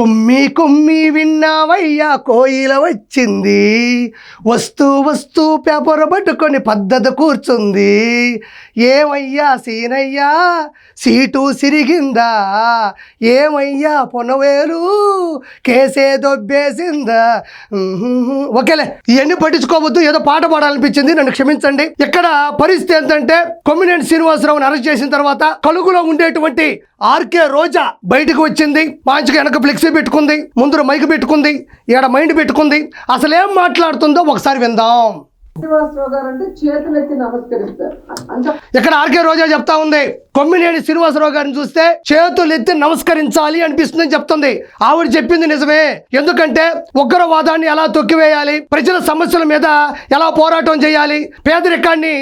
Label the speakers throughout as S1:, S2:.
S1: కుమ్మి కుమ్మి విన్నావయ్యా కోయిల వచ్చింది. వస్తూ వస్తూ పేపర్ పట్టుకొని పద్ధతి కూర్చుంది. ఏమయ్యా సీనయ్యా సీటు సిరిగిందా? ఏమయ్యా పొనవేలు కేసే దొబ్బేసిందా? ఓకేలే ఇవన్నీ పట్టించుకోవద్దు ఏదో పాట పాడాలనిపించింది నన్ను క్షమించండి. ఇక్కడ పరిస్థితి ఏంటంటే కొమ్మినేని శ్రీనివాసరావుని అరెస్ట్ చేసిన తర్వాత కలుగులో ఉండేటువంటి ఆర్కే రోజా బయటకు వచ్చింది. మంచిగా వెనక ఫ్లెక్సీ పెట్టుకుంది. ముందర మైక్ పెట్టుకుంది. ఈడ మైండ్ పెట్టుకుంది. అసలు ఏం మాట్లాడుతుందో ఒకసారి విందాం.
S2: శ్రీనివాసరావు గారు అంటే చేతులెత్తి నమస్కరిస్తారు. అంటే
S1: ఇక్కడ ఆర్కే రోజా చెప్తా ఉంది. కొమ్మినేని శ్రీనివాసరావు గారిని చూస్తే చేతులు ఎత్తి నమస్కరించాలి అనిపిస్తుందని చెప్తుంది. ఆవిడ చెప్పింది నిజమే. ఎందుకంటే ఉగ్రవాదాన్ని ఎలా తొక్కివేయాలి ప్రజల సమస్యల మీద ఎలా పోరాటం చేయాలి పేదరికాన్ని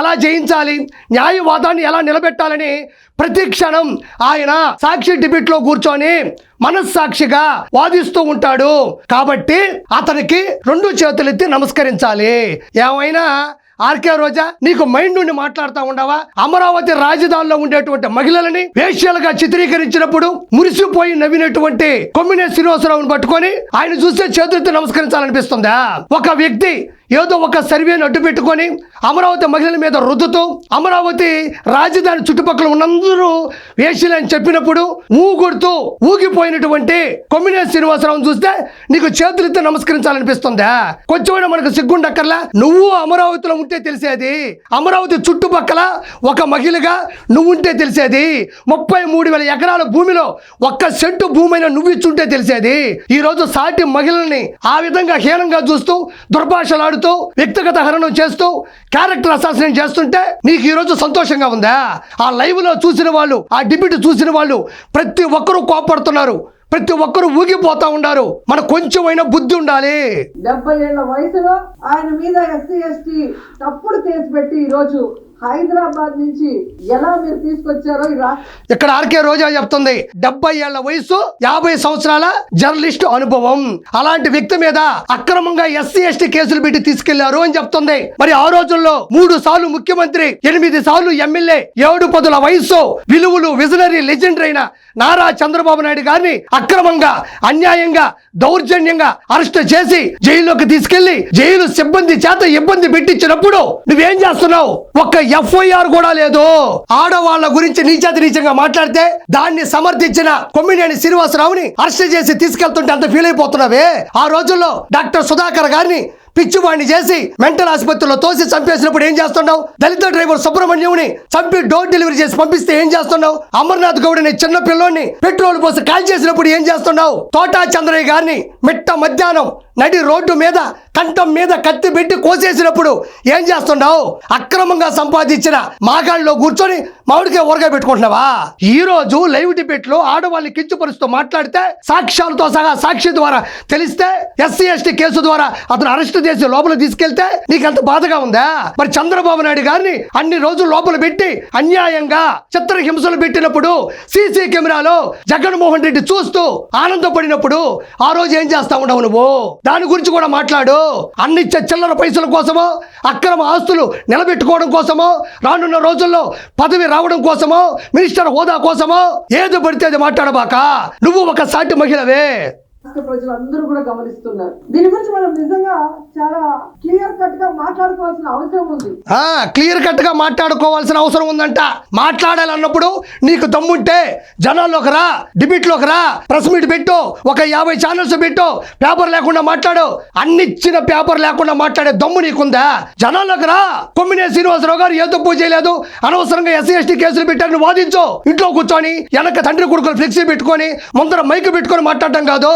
S1: ఎలా జయించాలి న్యాయవాదాన్ని ఎలా నిలబెట్టాలని ప్రతి క్షణం ఆయన సాక్షి డిబేట్లో కూర్చొని మనస్సాక్షిగా వాదిస్తూ ఉంటాడు. కాబట్టి అతనికి రెండు చేతులెత్తి నమస్కరించాలి. ఏమైనా ఆర్కే రోజా నీకు మైండ్ నుండి మాట్లాడుతూ ఉండవా? అమరావతి రాజధానిలో ఉండేటువంటి మహిళలని వేష్యాలుగా చిత్రీకరించినప్పుడు మురిసిపోయి నవ్వినటువంటి కొమ్మినే శ్రీనివాసరావుని పట్టుకొని ఆయన చూస్తే చేతులతో నమస్కరించాలనిపిస్తుందా? ఒక వ్యక్తి ఏదో ఒక సర్వేని అడ్డు పెట్టుకొని అమరావతి మహిళల మీద రుద్దుతూ అమరావతి రాజధాని చుట్టుపక్కల ఉన్నందరూ వేషలని చెప్పినప్పుడు ఊగొడుతూ ఊగిపోయినటువంటి కొమ్మినే శ్రీనివాసరావుని చూస్తే నీకు చేతులతో నమస్కరించాలనిపిస్తుందా? కొంచెమైనా మనకు సిగ్గుండక్కర్లా? నువ్వు అమరావతిలో ఉంటే తెలిసేది? అమరావతి చుట్టుపక్కల ఒక మహిళగా నువ్వు ఉంటే తెలిసేది? ముప్పై మూడు వేల ఎకరాల భూమిలో ఒక్క సెంటు భూమి నువ్వు ఇచ్చుంటే తెలిసేది? ఈ రోజు సాటి మహిళల్ని ఆ విధంగా హీనంగా చూస్తూ దుర్భాషలాడుతూ వ్యక్తిగత హరణం చేస్తూ క్యారెక్టర్ అసాసినేట్ చేస్తుంటే నీకు ఈ రోజు సంతోషంగా ఉందా? ఆ లైవ్లో చూసిన వాళ్ళు ఆ డిబేట్ చూసిన వాళ్ళు ప్రతి ఒక్కరూ కోపడుతున్నారు. ప్రతి ఒక్కరూ ఊగిపోతా ఉన్నారు మన కొంచెమైనా బుద్ధి ఉండాలి.
S2: డెబ్బై ఏళ్ళ వయసులో ఆయన మీద ఎస్సీ ఎస్టీ తప్పుడు కేసు పెట్టి ఈరోజు హైదరాబాద్ నుంచి ఎలా మీరు తీసుకొచ్చారో
S1: ఇక్కడ ఆర్కే రోజా చెప్తుంది డెబ్బై ఏళ్ళ వయసు యాభై సంవత్సరాల జర్నలిస్ట్ అనుభవం. అలాంటి వ్యక్తి మీద అక్రమంగా ఎస్సీ ఎస్టీ కేసులు పెట్టి తీసుకెళ్ళారు అని చెప్తుంది. మరి ఆ రోజుల్లో మూడు సార్లు ముఖ్యమంత్రి ఎనిమిది సార్లు ఎమ్మెల్యే ఏడు పదుల వయసు విలువలు విజనరీ లెజెండర్ అయిన నారా చంద్రబాబు నాయుడు గారిని అక్రమంగా అన్యాయంగా దౌర్జన్యంగా అరెస్ట్ చేసి జైల్లోకి తీసుకెళ్ళి జైలు సిబ్బంది చేత ఇబ్బంది పెట్టించినప్పుడు నువ్వేం చేస్తున్నావు? ఒక్క ఎఫ్ఐఆర్ కూడా లేదు. ఆడవాళ్ళ గురించి నీచేత నీచంగా మాట్లాడితే దాన్ని సమర్థించిన కొమ్మినేని శ్రీనివాసరావుని అరెస్ట్ చేసి తీసుకెళ్తుంటే అంత ఫీల్ అయిపోతున్నావే? ఆ రోజుల్లో డాక్టర్ సుధాకర్ గారిని పిచ్చివాడిని చేసి మెంటల్ ఆసుపత్రిలో తోసి చంపేసినప్పుడు ఏం చేస్తున్నావు? దళిత డ్రైవర్ సుబ్రహ్మణ్యంని చంపి డోర్ డెలివరీ చేసి పంపిస్తే ఏం చేస్తున్నావు? అమర్నాథ్ గౌడ్ అనే చిన్న పిల్లోని పెట్రోల్ పోసి కాల్ చేసినప్పుడు ఏం చేస్తున్నావు? తోటా చంద్రయ్య గారిని మిట్ట మధ్యాహ్నం నడి రోడ్డు మీద కంఠం మీద కత్తి పెట్టి కోసేసినప్పుడు ఏం చేస్తున్నావు? అక్రమంగా సంపాదించిన మాగాళ్ళలో కూర్చొని మామిడికే ఊరగా పెట్టుకుంటున్నావా? ఈ రోజు లైవ్ డిబేట్లో ఆడవాళ్ళని కించుపరుస్తూ మాట్లాడితే సాక్ష్యాలతో సహా సాక్షి ద్వారా తెలిస్తే ఎస్సీ ఎస్టీ కేసు ద్వారా అతను అరెస్ట్ చేసి లోపల తీసుకెళ్తే నీకంత బాధగా ఉందా? మరి చంద్రబాబు నాయుడు గారిని అన్ని రోజులు లోపల పెట్టి అన్యాయంగా చిత్రహింసలు పెట్టినప్పుడు సీసీ కెమెరాలో జగన్మోహన్ రెడ్డి చూస్తూ ఆనందపడినప్పుడు ఆ రోజు ఏం చేస్తా ఉండవు నువ్వు? దాని గురించి కూడా మాట్లాడు. అన్నిచ్చే చిల్లర పైసల కోసమో అక్రమ ఆస్తులు నిలబెట్టుకోవడం కోసమో రానున్న రోజుల్లో పదవి రావడం కోసమో మినిస్టర్ హోదా కోసమో ఏది పడితే అది మాట్లాడబాక. నువ్వు ఒక సాటి మహిళవే.
S2: ప్రజలందరూ కూడా గమనిస్తున్నారు. దీని గురించి మనం నిజంగా చాలా క్లియర్ కట్గా మాట్లాడుకోవాల్సిన అవసరం ఉంది.
S1: క్లియర్ కట్గా మాట్లాడుకోవాల్సిన అవసరం ఉందంట. మాట్లాడాలన్నప్పుడు నీకు దమ్ముంటే జనాల్లోకి రా డిబేట్లోకి రా ప్రెస్ మీట్ పెట్టు ఒక యాభై ఛానల్స్ పెట్టు పేపర్ లేకుండా మాట్లాడు. అన్నిచ్చిన పేపర్ లేకుండా మాట్లాడే దమ్ము నీకుందా? జనాల్లోకి రా. కొమ్మినే శ్రీనివాసరావు గారు ఏ తప్పు చేయలేదు. అనవసరంగా ఎస్సీ ఎస్టీ కేసులు పెట్టారని వాదించు. ఇంట్లో కూర్చొని వెనక తండ్రి కొడుకులు ఫ్లెక్సీ పెట్టుకొని ముందర మైక్ పెట్టుకొని మాట్లాడటం కాదు.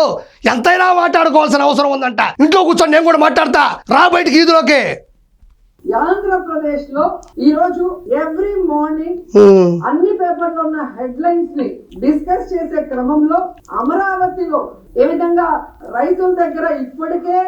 S1: ఎంతైనా మాట్లాడుకోవాల్సిన అవసరం ఉందంట. ఇంట్లో కూర్చొని నేను కూడా మాట్లాడతా. రా బయటికి ఈదులోకి.
S2: ఆంధ్రప్రదేశ్లో ఈ రోజు ఎవ్రీ మార్నింగ్ అన్ని పేపర్లో ఉన్న హెడ్లైన్స్ని డిస్కస్ చేసే క్రమంలో అమరావతిలో ఏ విధంగా రైతుల దగ్గర ఇప్పటికే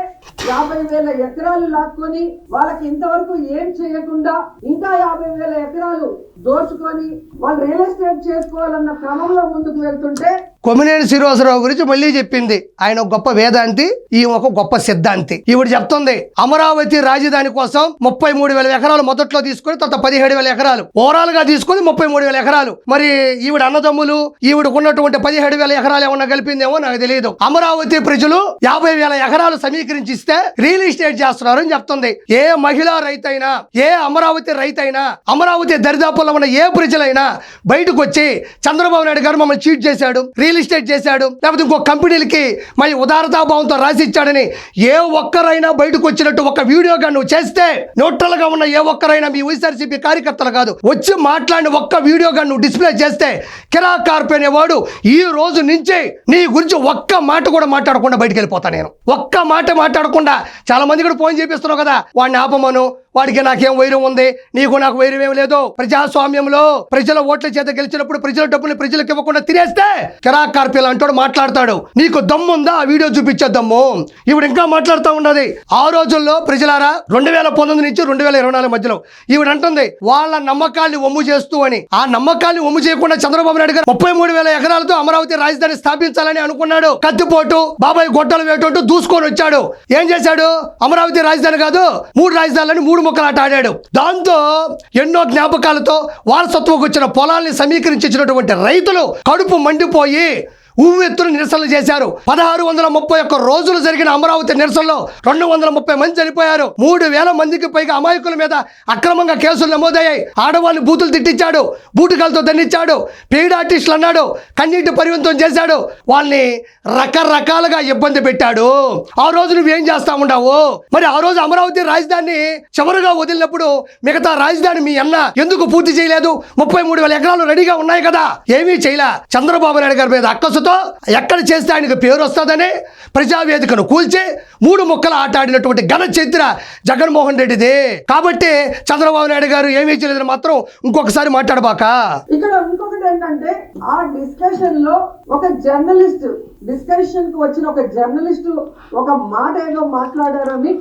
S2: యాభై వేల ఎకరాలు లాక్కొని వాళ్ళకి ఇంతవరకు ఏం చేయకుండా ఇంకా యాభై వేల ఎకరాలు దోచుకొని వాళ్ళు రియల్ ఎస్టేట్ చేసుకోవాలన్న క్రమంలో ముందుకు వెళ్తుంటే
S1: కొమ్మినేని శ్రీనివాసరావు గురించి మళ్ళీ చెప్పింది. ఆయన ఒక గొప్ప వేదాంతి ఈ ఒక గొప్ప సిద్ధాంతి. ఈవిడ చెప్తుంది అమరావతి రాజధాని కోసం ముప్పై మూడు వేల ఎకరాలు మొదట్లో తీసుకుని తర్వాత పదిహేడు వేల ఎకరాలు. ఓవరాల్గా తీసుకుని ముప్పై మూడు వేల ఎకరాలు. మరి ఈవిడ అన్నదమ్ములు ఈవిడకున్నటువంటి పదిహేడు వేల ఎకరాలు ఏమన్నా కలిపిందేమో నాకు తెలియదు అమరావతి ప్రజలు యాభై వేల ఎకరాలు సమీకరించి ఇస్తే రియల్ ఎస్టేట్ చేస్తున్నారు అని చెప్తుంది. ఏ మహిళా రైతైనా ఏ అమరావతి రైతైనా అమరావతి దరిదాపుల్లో ఉన్న ఏ ప్రజలైనా బయటకు వచ్చి చంద్రబాబు నాయుడు గారు మమ్మల్ని చీట్ చేశాడు. రియల్ ఎస్టేట్ చేశాడు. లేకపోతే ఇంకో కంపెనీలకి మరి ఉదారతాభావంతో రాసి ఇచ్చాడని ఏ ఒక్కరైనా బయటకు వచ్చినట్టు ఒక వీడియోగా నువ్వు చేస్తే న్యూట్రల్గా ఉన్న ఏ ఒక్కరైనా మీ వైఎస్ఆర్సీపీ కార్యకర్తలు కాదు. వచ్చి మాట్లాడిన ఒక్క వీడియోగా నువ్వు డిస్ప్లే చేస్తే కిరా కార్ప్ అనేవాడు ఈ రోజు నుంచి నీ గురించి ఒక్క మాట కూడా మాట్లాడకుండా బయటికి వెళ్ళిపోతా నేను. ఒక్క మాట మాట్లాడకుండా చాలా మంది కూడా ఫోన్ చేపిస్తున్నావు కదా. వాడిని ఆపమను వాడికి నాకేం వైరం ఉంది? నీకు నాకు వైరం ఏం లేదు. ప్రజాస్వామ్యంలో ప్రజల ఓట్ల చేత గెలిచినప్పుడు ప్రజల డబ్బులు ప్రజలకు ఇవ్వకుండా తినేస్తే కిరా కార్పేల్ అంటాడు మాట్లాడతాడు. నీకు దమ్ముందా? ఆ వీడియో చూపించే దమ్ము. ఈవిడ ఇంకా మాట్లాడుతూ ఉన్నది. ఆ రోజుల్లో ప్రజలారా రెండు వేల పంతొమ్మిది నుంచి రెండు వేల ఇరవై నాలుగు మధ్యలో ఈవిడ అంటుంది వాళ్ళ నమ్మకాల్ని ఒమ్ము చేస్తూ అని. ఆ నమ్మకాల్ని ఒమ్ము చేయకుండా చంద్రబాబు నాయుడు గారు ముప్పై మూడు వేల ఎకరాలతో అమరావతి రాజధాని స్థాపించాలని అనుకున్నాడు. కత్తిపోటు బాబాయ్ గొట్టలు వేటంటూ దూసుకొని వచ్చాడు. ఏం చేశాడు? అమరావతి రాజధాని కాదు మూడు రాజధానులని మూడు ముక్కలాట ఆడాడు. దాంతో ఎన్నో జ్ఞాపకాలతో వారసత్వంకి వచ్చిన పొలాల్ని సమీకరించినటువంటి రైతులు కడుపు మండిపోయి ఉవ్వెత్తున నిరసనలు చేశారు. పదహారు వందల ముప్పై ఒక్క రోజులు జరిగిన అమరావతి నిరసనలో రెండు వందల ముప్పై మంది చనిపోయారు. మూడు వేల మందికి పైగా అమాయకుల మీద అక్రమంగా కేసులు నమోదయ్యాయి. ఆడవాళ్ళు బూతులు తిట్టించాడు. బూటుకాలతో దండించాడు. పెయిడ్ ఆర్టిస్టులు అన్నాడు. కన్నీటి పరివంతం చేశాడు. వాళ్ళని రకరకాలుగా ఇబ్బంది పెట్టాడు. ఆ రోజు నువ్వేం చేస్తా ఉండవు? మరి ఆ రోజు అమరావతి రాజధాని చివరిగా వదిలినప్పుడు మిగతా రాజధాని మీ అన్న ఎందుకు పూర్తి చేయలేదు? ముప్పై మూడు వేల ఎకరాలు రెడీగా ఉన్నాయి కదా. ఏమీ చేయలే. చంద్రబాబు నాయుడు గారి మీద అక్కసుతో ఎక్కడ చేస్తే ఆయనకు పేరు వస్తుందని ప్రజావేదికను కూల్చి మూడు ముక్కలు ఆట ఆడినటువంటి ఘన చరిత్ర జగన్మోహన్ రెడ్డిది. కాబట్టి చంద్రబాబు నాయుడు గారు ఏమీ చేయలేదని మాత్రం ఇంకొకసారి మాట్లాడబాక.
S2: ఇక్కడ ఇంకొకటి ఏంటంటే ఆ డిస్కషన్లో ఒక జర్నలిస్ట్ డిస్కషన్కు వచ్చిన ఒక జర్నలిస్ట్ ఒక మాట ఏదో మాట్లాడారని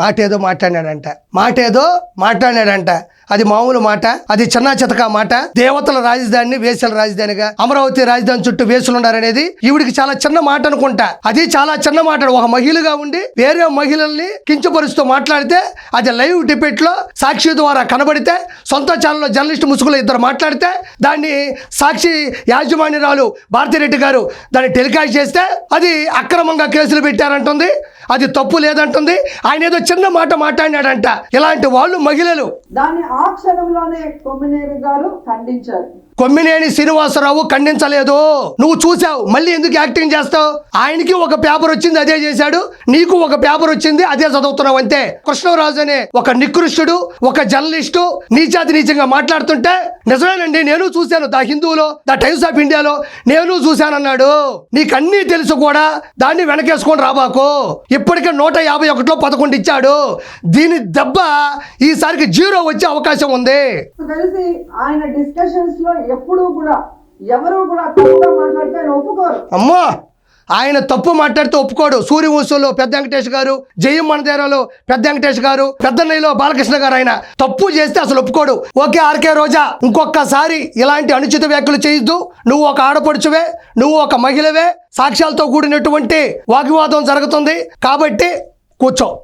S1: మాట ఏదో మాట్లాడాడంట మాట ఏదో మాట్లాడాడంట అది మామూలు మాట అది చిన్న చితక మాట. దేవతల రాజధానిని వేసల రాజధానిగా అమరావతి రాజధాని చుట్టూ వేసులున్నారనేది ఈవిడికి చాలా చిన్న మాట అనుకుంటా. అది చాలా చిన్న మాట. ఒక మహిళగా ఉండి వేరే మహిళల్ని కించపరుస్తూ మాట్లాడితే అది లైవ్ డిబేట్లో సాక్షి ద్వారా కనబడితే సొంత ఛానల్లో జర్నలిస్ట్ ముసుగులో ఇద్దరు మాట్లాడితే దాన్ని సాక్షి యాజమాన్యరాలు భారతిరెడ్డి గారు దాన్ని టెలికాస్ట్ చేస్తే అది అక్రమంగా కేసులు పెట్టారంటుంది. అది తప్పు లేదంటుంది. ఆయన ఏదో చిన్న మాట మాట్లాడినాడంట. ఇలాంటి వాళ్ళు మహిళలు.
S2: దాన్ని ఆ క్షణంలోనే కొమ్మినేని గారు ఖండించారు.
S1: కొమ్మినేని శ్రీనివాసరావు ఖండించలేదు. నువ్వు చూసావు మళ్ళీ ఎందుకు యాక్టింగ్ చేస్తావు? ఆయనకి ఒక పేపర్ వచ్చింది అదే చేశాడు. నీకు ఒక పేపర్ వచ్చింది అదే చదువుతున్నావు అంతే. కృష్ణరాజు అనే ఒక నికృష్టుడు ఒక జర్నలిస్టు నీచాతి నీచంగా మాట్లాడుతుంటే నిజమేనండి నేను చూశాను ద హిందువులో ద టైమ్స్ ఆఫ్ ఇండియాలో నేను చూశానన్నాడు. నీకు అన్నీ తెలుసు కూడా దాన్ని వెనకేసుకొని రాబాకు ఇప్పటికే నూట యాభై ఒకటిలో పదకొండు ఇచ్చాడు. దీని దెబ్బ ఈసారికి జీరో వచ్చే అవకాశం ఉంది.
S2: ఆయన డిస్కషన్స్లో ఎప్పుడూ కూడా ఎవరు కూడా తప్పుగా మాట్లాడితే ఆయన ఒప్పుకోరు.
S1: అమ్మో! ఆయన తప్పు మాట్లాడితే ఒప్పుకోడు. సూర్యవంశంలో పెద్ద వెంకటేష్ గారు జయం మనదేరాలో పెద్ద వెంకటేష్ గారు పెద్దన్నయ్యలో బాలకృష్ణ గారు ఆయన. తప్పు చేస్తే అసలు ఒప్పుకోడు. ఓకే ఆర్కే రోజా ఇంకొకసారి ఇలాంటి అనుచిత వ్యాఖ్యలు చేయొద్దు. నువ్వు ఒక ఆడపడుచువే నువ్వు ఒక మహిళవే. సాక్ష్యాలతో కూడినటువంటి వాగ్వివాదం జరుగుతుంది. కాబట్టి కూర్చో.